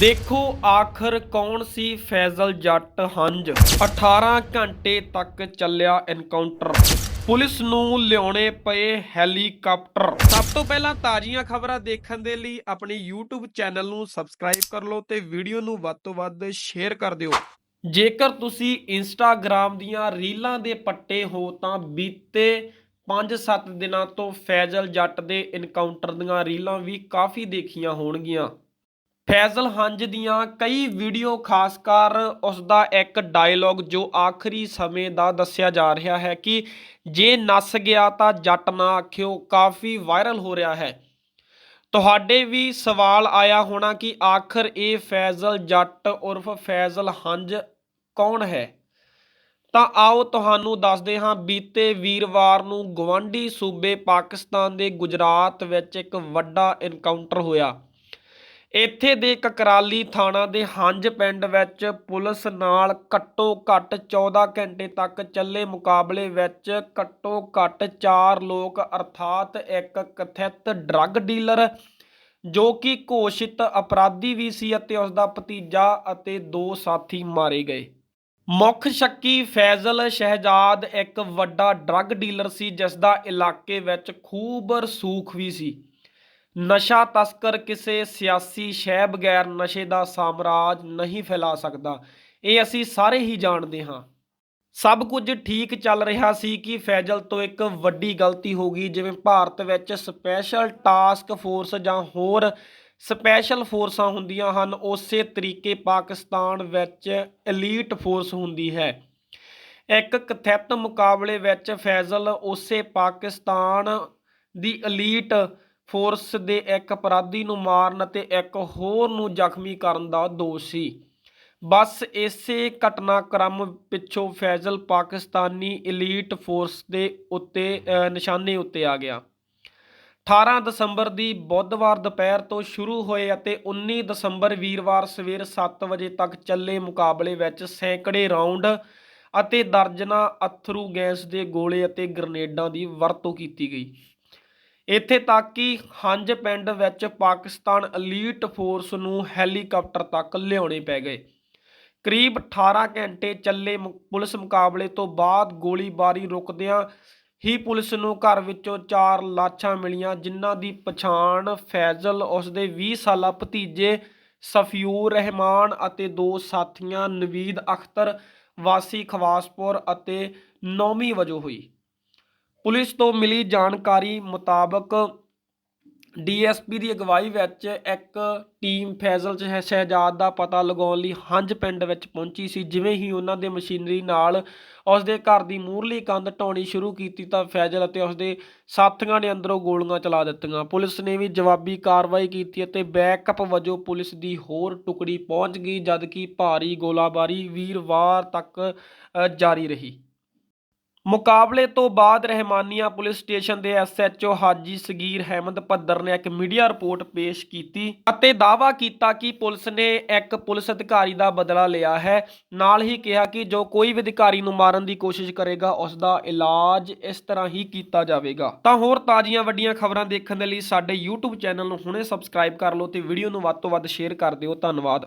ਦੇਖੋ ਆਖਰ ਕੌਣ ਸੀ ਫੈਜ਼ਲ ਜੱਟ ਹੰਜ? 18 ਘੰਟੇ ਤੱਕ ਚੱਲਿਆ ਐਨਕਾਊਂਟਰ ਪੁਲਿਸ ਨੂੰ ਲਿਆਉਣੇ ਪਏ ਹੈਲੀਕਾਪਟਰ। ਸਭ ਤੋਂ ਪਹਿਲਾਂ ਤਾਜ਼ੀਆਂ ਖਬਰਾਂ ਦੇਖਣ ਦੇ ਲਈ ਆਪਣੀ YouTube ਚੈਨਲ ਨੂੰ ਸਬਸਕ੍ਰਾਈਬ ਕਰ ਲਓ ਤੇ ਵੀਡੀਓ ਨੂੰ ਵੱਧ ਤੋਂ ਵੱਧ ਸ਼ੇਅਰ ਕਰ ਦਿਓ। ਜੇਕਰ ਤੁਸੀਂ ਇੰਸਟਾਗ੍ਰam ਦੀਆਂ ਰੀਲਾਂ ਦੇ ਪੱਟੇ ਹੋ ਤਾਂ ਬੀਤੇ 5-7 ਦਿਨਾਂ ਤੋਂ ਫੈਜ਼ਲ ਜੱਟ ਦੇ ਇਨਕਾਊਂਟਰ ਦੀਆਂ ਰੀਲਾਂ ਵੀ ਕਾਫੀ ਦੇਖੀਆਂ ਹੋਣਗੀਆਂ। ਫੈਜ਼ਲ ਹੰਜ ਦੀਆਂ ਕਈ ਵੀਡੀਓ ਖਾਸ ਕਰ ਉਸ ਦਾ ਇੱਕ ਡਾਇਲੌਗ ਜੋ ਆਖਰੀ ਸਮੇਂ ਦਾ ਦੱਸਿਆ ਜਾ ਰਿਹਾ ਹੈ ਕਿ ਜੇ ਨੱਸ ਗਿਆ ਤਾਂ ਜੱਟ ਨਾ ਆਖਿਓ, ਕਾਫੀ ਵਾਇਰਲ ਹੋ ਰਿਹਾ ਹੈ। ਤੁਹਾਡੇ ਵੀ ਸਵਾਲ ਆਇਆ ਹੋਣਾ ਕਿ ਆਖਰ ਇਹ ਫੈਜ਼ਲ ਜੱਟ ਉਰਫ ਫੈਜ਼ਲ ਹੰਜ ਕੌਣ ਹੈ? ਤਾਂ ਆਓ ਤੁਹਾਨੂੰ ਦੱਸਦੇ ਹਾਂ, ਬੀਤੇ ਵੀਰਵਾਰ ਨੂੰ ਗਵਾਂਢੀ ਸੂਬੇ ਪਾਕਿਸਤਾਨ ਦੇ ਗੁਜਰਾਤ ਵਿੱਚ ਇੱਕ ਵੱਡਾ ਐਨਕਾਊਂਟਰ ਹੋਇਆ। ਇੱਥੇ ਦੇ ਕਕਰਾਲੀ ਥਾਣਾ ਦੇ ਹੰਜ ਪਿੰਡ ਵਿੱਚ ਪੁਲਿਸ ਨਾਲ ਘੱਟੋ ਘੱਟ 14 ਘੰਟੇ ਤੱਕ ਚੱਲੇ ਮੁਕਾਬਲੇ ਵਿੱਚ ਘੱਟੋ ਘੱਟ 4 ਲੋਕ, ਅਰਥਾਤ ਇੱਕ ਕਥਿਤ ਡਰੱਗ ਡੀਲਰ ਜੋ ਕਿ ਘੋਸ਼ਿਤ ਅਪਰਾਧੀ ਵੀ ਸੀ ਅਤੇ ਉਸ ਦਾ ਭਤੀਜਾ ਅਤੇ ਦੋ ਸਾਥੀ ਮਾਰੇ ਗਏ। ਮੁੱਖ ਸ਼ੱਕੀ ਫੈਜ਼ਲ ਸ਼ਹਿਜਾਦ ਇੱਕ ਵੱਡਾ ਡਰੱਗ ਡੀਲਰ ਸੀ ਜਿਸ ਦਾ ਇਲਾਕੇ ਵਿੱਚ ਖੂਬ ਰਸੂਖ ਵੀ ਸੀ। ਨਸ਼ਾ ਤਸਕਰ ਕਿਸੇ ਸਿਆਸੀ ਸ਼ੈ ਬਗੈਰ ਨਸ਼ੇ ਦਾ ਸਾਮਰਾਜ ਨਹੀਂ ਫੈਲਾ ਸਕਦਾ। ਇਹ ਅਸੀਂ ਸਾਰੇ ਹੀ ਜਾਣਦੇ ਹਾਂ। ਸਭ ਕੁਝ ਠੀਕ ਚੱਲ ਰਿਹਾ ਸੀ ਕਿ ਫੈਜ਼ਲ ਤੋਂ ਇੱਕ ਵੱਡੀ ਗਲਤੀ ਹੋ ਗਈ, ਜਿਵੇਂ ਭਾਰਤ ਵਿੱਚ ਸਪੈਸ਼ਲ ਟਾਸਕ ਫੋਰਸ ਜਾਂ ਹੋਰ ਸਪੈਸ਼ਲ ਫੋਰਸਾਂ ਹੁੰਦੀਆਂ ਹਨ, ਉਸੇ ਤਰੀਕੇ ਪਾਕਿਸਤਾਨ ਵਿੱਚ ਐਲੀਟ ਫੋਰਸ ਹੁੰਦੀ ਹੈ। ਇੱਕ ਕਥਿਤ ਮੁਕਾਬਲੇ ਵਿੱਚ ਫੈਜ਼ਲ ਉਸੇ ਪਾਕਿਸਤਾਨ ਦੀ ਐਲੀਟ ਫੋਰਸ ਦੇ ਇੱਕ ਅਪਰਾਧੀ ਨੂੰ ਮਾਰਨ ਅਤੇ ਇੱਕ ਹੋਰ ਨੂੰ ਜ਼ਖਮੀ ਕਰਨ ਦਾ ਦੋਸ਼ ਸੀ। ਬਸ ਇਸੇ ਘਟਨਾਕ੍ਰਮ ਪਿੱਛੋਂ ਫੈਜ਼ਲ ਪਾਕਿਸਤਾਨੀ ਐਲੀਟ ਫੋਰਸ ਦੇ ਉੱਤੇ ਨਿਸ਼ਾਨੇ ਉੱਤੇ ਆ ਗਿਆ। 18 ਦਸੰਬਰ ਦੀ ਬੁੱਧਵਾਰ ਦੁਪਹਿਰ ਤੋਂ ਸ਼ੁਰੂ ਹੋਏ ਅਤੇ 19 ਦਸੰਬਰ ਵੀਰਵਾਰ ਸਵੇਰ 7 ਵਜੇ ਤੱਕ ਚੱਲੇ ਮੁਕਾਬਲੇ ਵਿੱਚ ਸੈਂਕੜੇ ਰਾਉਂਡ ਅਤੇ ਦਰਜਨਾਂ ਅਥਰੂ ਗੈਸ ਦੇ ਗੋਲੇ ਅਤੇ ਗ੍ਰਨੇਡਾਂ ਦੀ ਵਰਤੋਂ ਕੀਤੀ ਗਈ। ਇੱਥੇ ਤੱਕ ਕਿ ਹੰਜ ਪਿੰਡ ਵਿੱਚ ਪਾਕਿਸਤਾਨ ਅਲੀਟ ਫੋਰਸ ਨੂੰ ਹੈਲੀਕਾਪਟਰ ਤੱਕ ਲਿਆਉਣੇ ਪੈ ਗਏ। ਕਰੀਬ 18 ਘੰਟੇ ਚੱਲੇ ਮੁ- ਪੁਲਿਸ ਮੁਕਾਬਲੇ ਤੋਂ ਬਾਅਦ ਗੋਲੀਬਾਰੀ ਰੁਕਦਿਆਂ ਹੀ ਪੁਲਿਸ ਨੂੰ ਘਰ ਵਿੱਚੋਂ ਚਾਰ ਲਾਸ਼ਾਂ ਮਿਲੀਆਂ, ਜਿਨ੍ਹਾਂ ਦੀ ਪਛਾਣ ਫੈਜ਼ਲ, ਉਸਦੇ 20 ਸਾਲਾ ਭਤੀਜੇ ਸਫਿਊਰ ਰਹਿਮਾਨ ਅਤੇ ਦੋ ਸਾਥੀਆਂ ਨਵੀਦ ਅਖਤਰ, ਵਾਸੀ ਖਵਾਸਪੁਰ ਅਤੇ ਨੌਮੀ ਵਜੋਂ ਹੋਈ। ਪੁਲਿਸ ਤੋਂ ਮਿਲੀ ਜਾਣਕਾਰੀ ਮੁਤਾਬਕ ਡੀਐਸਪੀ ਦੀ ਅਗਵਾਈ ਵਿੱਚ ਇੱਕ ਟੀਮ ਫੈਜ਼ਲ ਸ਼ਹ- ਸ਼ਹਿਜਾਦ ਦਾ ਪਤਾ ਲਗਾਉਣ ਲਈ ਹੰਜ ਪਿੰਡ ਵਿੱਚ ਪਹੁੰਚੀ ਸੀ। ਜਿਵੇਂ ਹੀ ਉਹਨਾਂ ਦੇ ਮਸ਼ੀਨਰੀ ਨਾਲ ਉਸ ਦੇ ਘਰ ਦੀ ਮੂਹਰਲੀ ਕੰਧ ਢਾਉਣੀ ਸ਼ੁਰੂ ਕੀਤੀ ਤਾਂ ਫੈਜ਼ਲ ਅਤੇ ਉਸ ਦੇ ਸਾਥੀਆਂ ਨੇ ਅੰਦਰੋਂ ਗੋਲੀਆਂ ਚਲਾ ਦਿੱਤੀਆਂ। ਪੁਲਿਸ ਨੇ ਵੀ ਜਵਾਬੀ ਕਾਰਵਾਈ ਕੀਤੀ ਅਤੇ ਬੈਕਅਪ ਵਜੋਂ ਪੁਲਿਸ ਦੀ ਹੋਰ ਟੁਕੜੀ ਪਹੁੰਚ ਗਈ, ਜਦਕਿ ਭਾਰੀ ਗੋਲਾਬਾਰੀ ਵੀਰਵਾਰ ਤੱਕ ਜਾਰੀ ਰਹੀ। ਮੁਕਾਬਲੇ ਤੋਂ ਬਾਅਦ ਰਹਿਮਾਨੀਆ ਪੁਲਿਸ ਸਟੇਸ਼ਨ ਦੇ ਐਸਐਚਓ ਹਾਜੀ ਸਗੀਰ ਅਹਿਮਦ ਪੱਦਰ ਨੇ ਇੱਕ ਮੀਡੀਆ ਰਿਪੋਰਟ ਪੇਸ਼ ਕੀਤੀ ਅਤੇ ਦਾਅਵਾ ਕੀਤਾ ਕਿ ਪੁਲਿਸ ਨੇ ਇੱਕ ਪੁਲਿਸ ਅਧਿਕਾਰੀ ਦਾ ਬਦਲਾ ਲਿਆ ਹੈ। ਨਾਲ ਹੀ ਕਿਹਾ ਕਿ ਜੋ ਕੋਈ ਵੀ ਅਧਿਕਾਰੀ ਨੂੰ ਮਾਰਨ ਦੀ ਕੋਸ਼ਿਸ਼ ਕਰੇਗਾ, ਉਸ ਦਾ ਇਲਾਜ ਇਸ ਤਰ੍ਹਾਂ ਹੀ ਕੀਤਾ ਜਾਵੇਗਾ। ਤਾਂ ਹੋਰ ਤਾਜ਼ੀਆਂ ਵੱਡੀਆਂ ਖਬਰਾਂ ਦੇਖਣ ਦੇ ਲਈ ਸਾਡੇ YouTube ਚੈਨਲ ਨੂੰ ਹੁਣੇ ਸਬਸਕ੍ਰਾਈਬ ਕਰ ਲਓ ਤੇ ਵੀਡੀਓ ਨੂੰ ਵੱਧ ਤੋਂ ਵੱਧ ਸ਼ੇਅਰ ਕਰ ਦਿਓ। ਧੰਨਵਾਦ।